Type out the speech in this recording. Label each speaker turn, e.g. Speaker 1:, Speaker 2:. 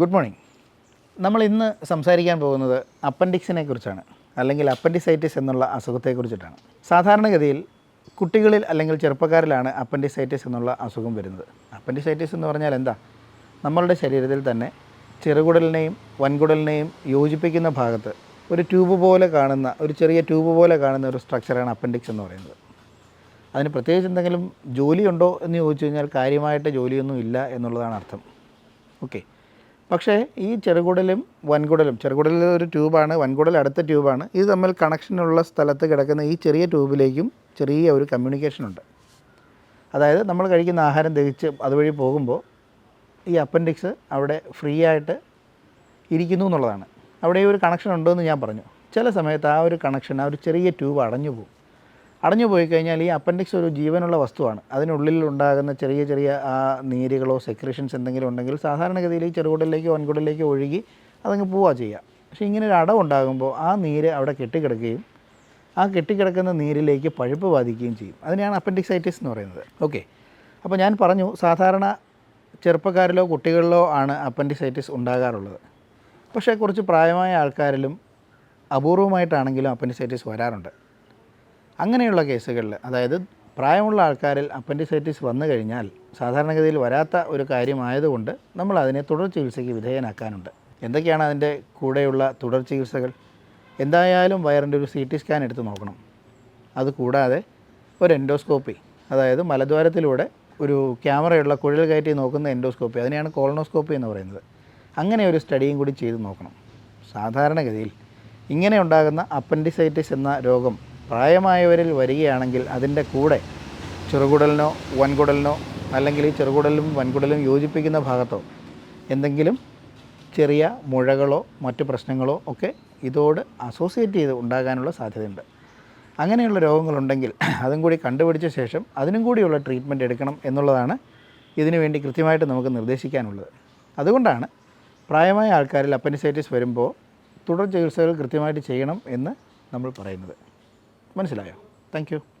Speaker 1: Good morning. നമ്മൾ ഇന്ന് സംസാരിക്കാൻ പോകുന്നത് അപ്പൻഡിക്സിനെ കുറിച്ചാണ് അല്ലെങ്കിൽ അപ്പൻഡിസൈറ്റിസ് എന്നുള്ള അസുഖത്തെക്കുറിച്ചിട്ടാണ് സാധാരണഗതിയിൽ കുട്ടികളിൽ അല്ലെങ്കിൽ ചെറുപ്പക്കാരിലാണ് അപ്പൻഡിസൈറ്റിസ് എന്നുള്ള അസുഖം വരുന്നത്. അപ്പൻഡിസൈറ്റിസ് എന്ന് പറഞ്ഞാൽ എന്താ? നമ്മളുടെ ശരീരത്തിൽ തന്നെ ചെറുകുടലിനെയും വൻകുടലിനെയും യോജിപ്പിക്കുന്ന ഭാഗത്ത് ഒരു ട്യൂബ് പോലെ കാണുന്ന ഒരു ചെറിയ ട്യൂബ് പോലെ കാണുന്ന ഒരു സ്ട്രക്ചറാണ് അപ്പൻഡിക്സ് എന്ന് പറയുന്നത്. അതിന് പ്രത്യേകിച്ച് എന്തെങ്കിലും ജോലിയുണ്ടോ എന്ന് ചോദിച്ചു കഴിഞ്ഞാൽ കാര്യമായിട്ട് ജോലിയൊന്നും ഇല്ല എന്നുള്ളതാണ് അർത്ഥം. ഓക്കെ. പക്ഷേ ഈ ചെറുകുടലും വൻകുടലും ചെറുകുടലിൽ ഒരു ട്യൂബാണ് വൻകുടൽ അടുത്ത ട്യൂബാണ് ഇത് തമ്മിൽ കണക്ഷനുള്ള സ്ഥലത്ത് കിടക്കുന്ന ഈ ചെറിയ ട്യൂബിലേക്കും ചെറിയ ഒരു കമ്മ്യൂണിക്കേഷൻ ഉണ്ട്. അതായത് നമ്മൾ കഴിക്കുന്ന ആഹാരം ദഹിച്ച് അതുവഴി പോകുമ്പോൾ ഈ അപ്പൻഡിക്സ് അവിടെ ഫ്രീ ആയിട്ട് ഇരിക്കുന്നു എന്നുള്ളതാണ്. അവിടെ ഒരു കണക്ഷൻ ഉണ്ടെന്ന് ഞാൻ പറഞ്ഞു. ചില സമയത്ത് ആ ഒരു കണക്ഷൻ ആ ഒരു ചെറിയ ട്യൂബ് അടഞ്ഞു പോകും. അടഞ്ഞു പോയി കഴിഞ്ഞാൽ ഈ അപ്പൻഡിക്സ് ഒരു ജീവനുള്ള വസ്തുവാണ്. അതിനുള്ളിൽ ഉണ്ടാകുന്ന ചെറിയ ചെറിയ ആ നീരുകളോ സെക്രീഷൻസ് എന്തെങ്കിലും ഉണ്ടെങ്കിൽ സാധാരണഗതിയിൽ ചെറുകുടലിലേക്ക് വൻകുടലിലേക്ക് ഒഴുകി അതങ്ങ് പോവുക ചെയ്യുക പക്ഷേ ഇങ്ങനെ ഒരു അടവുണ്ടാകുമ്പോൾ ആ നീര് അവിടെ കെട്ടിക്കിടക്കുകയും ആ കെട്ടിക്കിടക്കുന്ന നീരിലേക്ക് പഴുപ്പ് ബാധിക്കുകയും ചെയ്യും. അതിനെയാണ് അപ്പൻഡിക്സൈറ്റിസ് എന്ന് പറയുന്നത്. ഓക്കെ. അപ്പോൾ ഞാൻ പറഞ്ഞു സാധാരണ ചെറുപ്പക്കാരിലോ കുട്ടികളിലോ ആണ് അപ്പൻഡിസൈറ്റിസ് ഉണ്ടാകാറുള്ളത്. പക്ഷേ കുറച്ച് പ്രായമായ ആൾക്കാരിലും അപൂർവമായിട്ടാണെങ്കിലും അപ്പൻഡിസൈറ്റിസ് വരാറുണ്ട്. അങ്ങനെയുള്ള കേസുകളിൽ അതായത് പ്രായമുള്ള ആൾക്കാരിൽ അപ്പൻഡിസൈറ്റിസ് വന്നു കഴിഞ്ഞാൽ സാധാരണഗതിയിൽ വരാത്ത ഒരു കാര്യമായതുകൊണ്ട് നമ്മൾ അതിനെ തുടർ ചികിത്സയ്ക്ക് വിധേയനാക്കാനുണ്ട്. എന്തൊക്കെയാണ് അതിന്റെ കൂടെയുള്ള തുടർ ചികിത്സകൾ? എന്തായാലും വയറിന്റെ ഒരു സി ടി സ്കാൻ എടുത്ത് നോക്കണം. അതുകൂടാതെ ഒരു എൻഡോസ്കോപ്പി അതായത് മലദ്വാരത്തിലൂടെ ഒരു ക്യാമറയുള്ള കുഴൽ കയറ്റി നോക്കുന്ന എൻഡോസ്കോപ്പി അതിനെയാണ് കോളനോസ്കോപ്പി എന്ന് പറയുന്നത്. അങ്ങനെ ഒരു സ്റ്റഡിയും കൂടി ചെയ്ത് നോക്കണം. സാധാരണഗതിയിൽ ഇങ്ങനെ ഉണ്ടാകുന്ന അപ്പൻഡിസൈറ്റിസ് എന്ന രോഗം പ്രായമായവരിൽ വരികയാണെങ്കിൽ അതിന്റെ കൂടെ ചെറുകുടലിനോ വൻകുടലിനോ അല്ലെങ്കിൽ ഈ ചെറുകുടലും വൻകുടലും യോജിപ്പിക്കുന്ന ഭാഗത്തോ എന്തെങ്കിലും ചെറിയ മുഴകളോ മറ്റ് പ്രശ്നങ്ങളോ ഒക്കെ ഇതോട് അസോസിയേറ്റ് ചെയ്ത് ഉണ്ടാകാനുള്ള സാധ്യതയുണ്ട്. അങ്ങനെയുള്ള രോഗങ്ങളുണ്ടെങ്കിൽ അതും കൂടി കണ്ടുപിടിച്ച ശേഷം അതിനും കൂടിയുള്ള ട്രീറ്റ്മെന്റ് എടുക്കണം എന്നുള്ളതാണ് ഇതിനു വേണ്ടി കൃത്യമായിട്ട് നമുക്ക് നിർദ്ദേശിക്കാനുള്ളത്. അതുകൊണ്ടാണ് പ്രായമായ ആൾക്കാരിൽ അപ്പൻഡിസൈറ്റിസ് വരുമ്പോൾ തുടർ ചികിത്സകൾ കൃത്യമായിട്ട് ചെയ്യണം എന്ന് നമ്മൾ പറയുന്നത്. മനസ്സിലായോ താങ്ക്